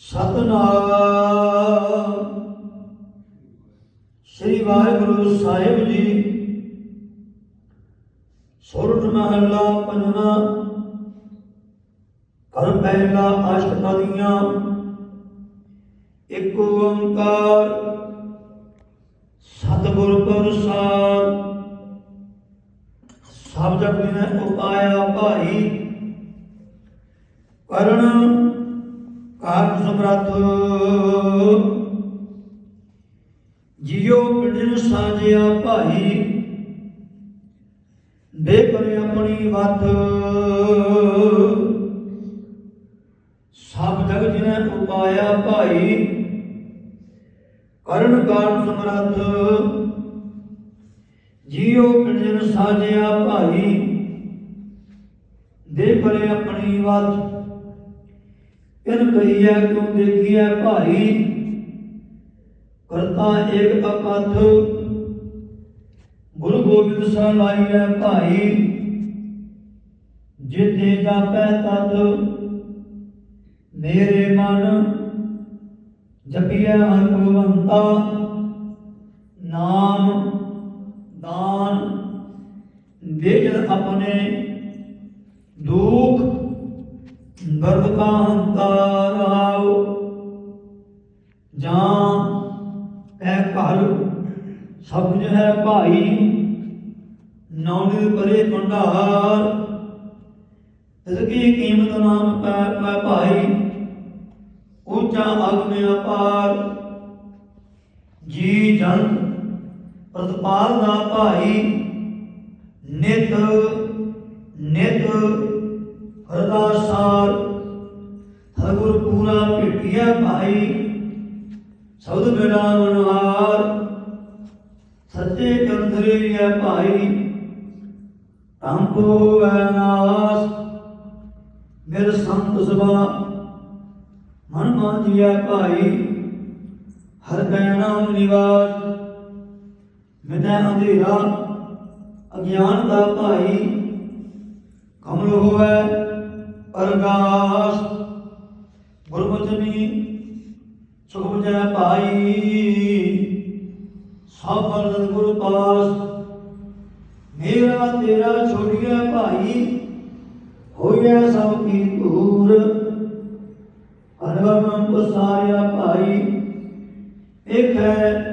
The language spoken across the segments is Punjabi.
ਸਤਨਾਮ। ਸ੍ਰੀ ਵਾਹਿਗੁਰੂ ਸਾਹਿਬ ਜੀ ਸੁਰਤ ਮਹੱਲਾ ਪੰਜਵਾਂ ਕਰ ਪਹਿਲਾ ਅਸ਼ਟਪਦੀਆਂ ਇੱਕ ਓੰਕਾਰ, ਸਤਿਗੁਰ ਪ੍ਰਸਾਦ। ਸਭ ਜਗ ਨੇ ਉਪਾਇਆ ਭਾਈ। ਕਰਨ ਕਾਰਨ ਸਮਰੱਥ ਜਿਉ ਪਿੰਡਨ ਸਾਜਿਆ ਭਾਈ। ਦੇ ਕਰੇ ਆਪਣੀ ਵੱਤ। ਸਭ ਜਗ ਜਿਨੇ ਉਪਾਇਆ ਭਾਈ। ਕਰਨ ਕਾਰਨ ਸਮਰੱਥ। ਜਿਉ ਪਿੰਡਨ ਸਾਜਿਆ ਭਾਈ। ਦੇ ਕਰੇ ਆਪਣੀ ਵੱਤ। ਕਿਨ ਕਹੀਐ ਕਿਉ ਦੇਖੀਐ ਭਾਈ। ਕਰਤਾ ਏਕ ਅਕਥ। ਗੁਰੂ ਗੋਬਿੰਦ ਸਾਹਿਬ ਲਾਈਐ ਭਾਈ। ਜਿਤੇ ਜਾਪੈ ਤਤ, ਮੇਰੇ ਮਨ ਜਪੀਐ ਹਰ ਭਗਵੰਤਾ ਨਾਮ ਦਾਨ। ਦੇ ਜਨ ਆਪਣੇ ਦਰਦ ਕਾ ਹੰਤਾਰਾਉ ਜਾਂ ਐ ਘਰ ਸਭ ਹੈ ਭਾਈ ਨੌਨੇ ਪਰੇ ਭੰਡਾਰ। ਇਸ ਕੀਮਤ ਨਾਮ ਪੈ ਪੈ ਭਾਈ, ਉੱਚਾ ਅਗਮ ਅਪਾਰ। ਜੀ ਜਨ ਪ੍ਰਤਪਾਲ ਦਾ ਭਾਈ, ਨਿਤ ਨਿਤ ਅਰਦਾਸਾਰ ਹਰਗੁਰ ਪੂਰਾ ਭੇਟਿਆ ਭਾਈ, ਸਬਦ ਮੇਰਾ ਮਨਹਾਰ। ਸੱਚੇ ਕੰਦਰੇ ਹੈ ਭਾਈ ਕੰਪੋ ਵੈਨਾਸ ਮੇਰੇ ਸੰਤ ਸਭਾ, ਮਨ ਮਾਂਜਿਆ ਭਾਈ, ਹਰ ਕੈ ਨਾਮ ਨਿਵਾਸ। ਮਿਟੈ ਅੰਧੇਰਾ, ਅਗਿਆਨ ਦਾ ਭਾਈ, ਕਮਲ ਹੋਵੇ ਅਰਗਾਸ ਗੁਰਬਚਨੀ ਸੁਖ ਬੁਝੈ ਭਾਈ। ਸਭ ਫਰਜ਼ ਗੁਰ ਪਾਸ। ਮੇਰਾ ਤੇਰਾ ਛੋੜਿਆ ਭਾਈ, ਹੋਇਆ ਸਭ ਕੀ ਧੂਰ। ਅਨਵਮ ਪਸਾਰਿਆ ਭਾਈ। ਇੱਕ ਹੈ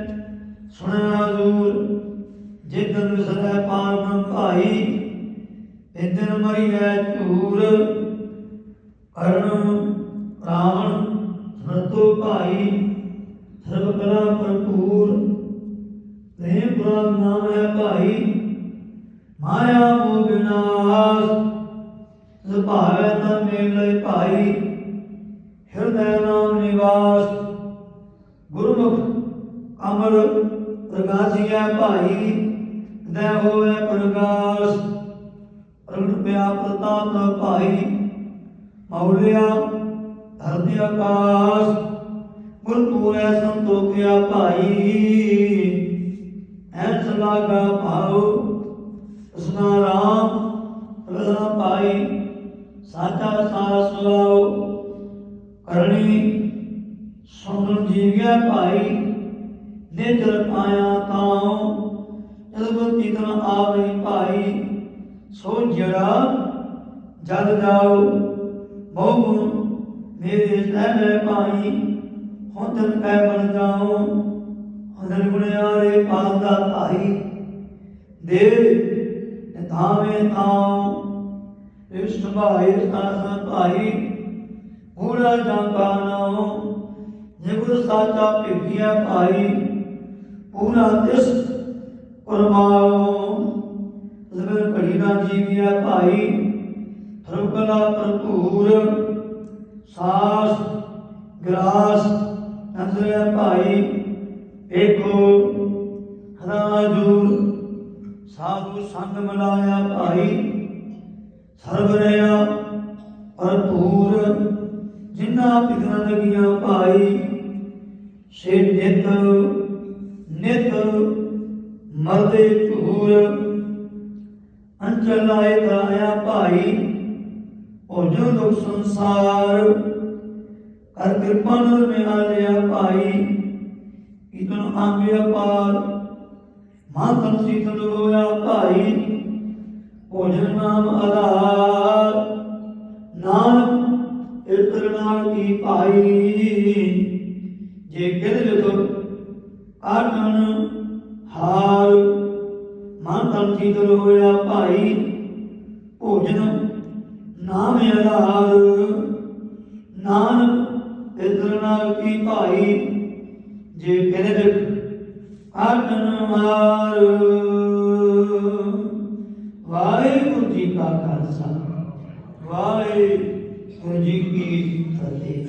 ਸੁਣਿਆ ਦੂਰ ਜਿੱਦਨ ਵਿਸਰੈ ਪਾਰਮ ਭਾਈ ਇਦਨ ਹੈ ਝੂਰ। ਕਰਨ ਰਾਵਣ ਸਮਰਤੋ ਭਾਈ ਸਰਬ ਕਲਾ ਭਰਪੂਰ। ਪ੍ਰੇਮ ਪ੍ਰਭ ਨਾਮ ਹੈ ਭਾਈ, ਮਾਇਆ ਮੋਹ ਵਿਨਾਸ਼। ਸੁਭਾਵੈ ਤਾ ਮੇਲੇ ਭਾਈ, ਹਿਰਦੈ ਨਾਮ ਨਿਵਾਸ। ਗੁਰਮੁਖ ਅਮਰ ਪ੍ਰਗਾਸੀਆ ਭਾਈ ਦੇ ਹੋਵੇ ਪ੍ਰਕਾਸ਼ ਪ੍ਰਗਟ ਪਿਆ ਪ੍ਰਤਾਪ ਭਾਈ ਮੌਲਿਆ ਧਰਤੀ ਆਕਾਸ਼, ਗੁਰ ਪੂਰੇ ਸੰਤੋਖਿਆ ਭਾਈ। ਐਸ ਲਾਗਾ ਭਾਉ ਉਸਨਾ ਰਾਮ ਰਜ਼ਾ ਪਾਈ, ਸਾਚਾ ਸਾਸ ਸੁਆਉ ਕਰਨੀ ਸੁਣ ਜੀਵਿਆ ਭਾਈ ਨੇਤਰ ਪਾਇਆ ਤਾਉ ਜਦ ਤੀਤਨ ਆਵਈ ਭਾਈ, ਸੋ ਜੜਾ ਜਗ ਜਾਓ ਬਹੁ ਗੁਣ ਮੇਰੇ ਸਹਿ ਭਾਈ, ਹੁੰਦਨ ਪੈ ਬਣ ਜਾਉ, ਹੁੰਦਨ ਗੁਣਿਆਰੇ ਪਾਲ ਦਾ ਭਾਈ। ਦੇ ਧਾਵੇਂ ਤਾਉ ਇਸ ਭਾਈ ਸਾਸ ਭਾਈ ਪੂਰਾ ਜਾਂਕਾ ਨਾਉ ਜੇ ਸਾਚਾ ਭੇਟਿਆ ਭਾਈ, ਪੂਰਾ ਤਿਸ ਕੁਰਬਾਉ। ਜ਼ਬਰ ਘੜੀ ਨਾ ਜੀਵਿਆ ਭਾਈ। ਸਰਬਲਾ ਭਰਪੂਰ, ਸਾਸ, ਗ੍ਰਾਸ ਨੰਦਰਿਆ ਭਾਈ, ਏਕੋ ਹਰਾਜੂਰ ਸਾਧੂ ਸੰਗ ਮਿਲਾਇਆ ਭਾਈ ਸਰਬ ਰਿਆ ਭਰਪੂਰ, ਜਿਨ੍ਹਾਂ ਪਿਗਨ ਲਗੀਆਂ ਭਾਈ, ਸੇ ਨਿਤ ਨਿਤ ਮਰਦੇ ਝੂਰ ਅੰਚਲ ਲਾਏ ਕਰਾਇਆ ਭਾਈ ਭੋਜਨ ਦੁਖ ਸੰਸਾਰ ਕਰ ਕਿਰਪਾ ਨਾਲ ਮੇਰਾ ਭਾਈ ਇਤਨ ਆਗਿਆ ਪਾਰ ਮਾਤਨ ਸੀਤਲ ਹੋਇਆ ਭਾਈ, ਭੋਜਨ ਨਾਮ ਆਧਾਰ, ਨਾਨਕ ਇਤਰ ਨਾਲ ਕੀ ਭਾਈ, ਜੇ ਕਿਦ ਲਿਖ ਆਟਣ ਹਾਰ ਮਾਤਨ ਸੀਤਲ ਹੋਇਆ ਭਾਈ, ਭੋਜਨ ਨਾਮ ਆਧਾਰ। ਨਾਨਕ ਇਤਰ ਨਾਲ ਕੀ ਭਾਈ? ਜੇ ਕਿਦ ਆਟਨ ਮਾਰ। ਵਾਹਿਗੁਰੂ ਜੀ ਕਾ ਖਾਲਸਾ, ਵਾਹਿਗੁਰੂ ਜੀ ਕੀ ਫਤਿਹ।